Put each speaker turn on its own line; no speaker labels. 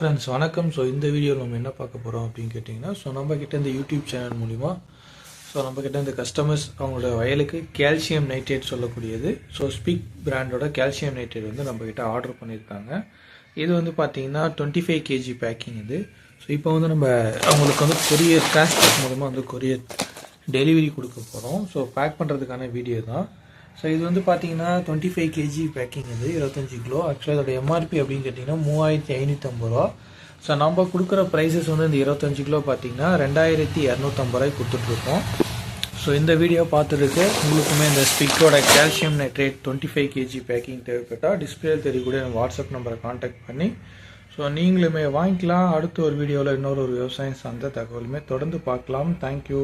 Friends வணக்கம். So இந்த வீடியோவில் நம்ம என்ன பார்க்க போகிறோம் அப்படின்னு கேட்டிங்கன்னா ஸோ நம்மக்கிட்ட இந்த யூடியூப் சேனல் மூலிமா ஸோ நம்மக்கிட்ட இந்த கஸ்டமர்ஸ் அவங்களோட வயலுக்கு கால்சியம் நைட்ரேட் சொல்லக்கூடியது. ஸோ ஸ்பீக் பிராண்டோட கால்சியம் நைட்ரேட் வந்து நம்மக்கிட்ட ஆர்டர் பண்ணியிருக்காங்க. இது வந்து பார்த்தீங்கன்னா டுவெண்ட்டி ஃபைவ் கேஜி பேக்கிங் இது. ஸோ இப்போ வந்து நம்ம அவங்களுக்கு வந்து கொரியர் டிரான்ஸ்போர்ட் மூலமாக வந்து கொரியர் டெலிவரி கொடுக்க போகிறோம் ஸோ பேக் பண்ணுறதுக்கான வீடியோ தான். ஸோ இது வந்து பார்த்தீங்கன்னா டுவெண்ட்டி ஃபைவ் கேஜி பேக்கிங் இது இருபத்தஞ்சி கிலோ. ஆக்சுவலாக இதோட எம்ஆர்பி அப்படின்னு கேட்டிங்கன்னா மூவாயிரத்தி ஐநூற்றம்பது ரூபா. ஸோ நம்ம கொடுக்குற ப்ரைஸஸ் வந்து இந்த இருபத்தஞ்சி கிலோ பார்த்தீங்கன்னா ரெண்டாயிரத்தி இரநூத்தம்பது ரூபாய்க்கு கொடுத்துட்ருக்கோம் ஸோ இந்த வீடியோ பார்த்துருக்கு உங்களுக்குமே இந்த ஸ்பிக்கோட calcium nitrate twenty five KG packing தேவைப்பட்டால் டிஸ்பிளே தெரியக்கூடிய என் வாட்ஸ்அப் நம்பரை காண்டாக்ட் பண்ணி ஸோ நீங்களுமே வாங்கிக்கலாம். அடுத்த ஒரு வீடியோவில் இன்னொரு ஒரு விவசாயம் சார்ந்த தகவலுமே தொடர்ந்து பார்க்கலாம். தேங்க்யூ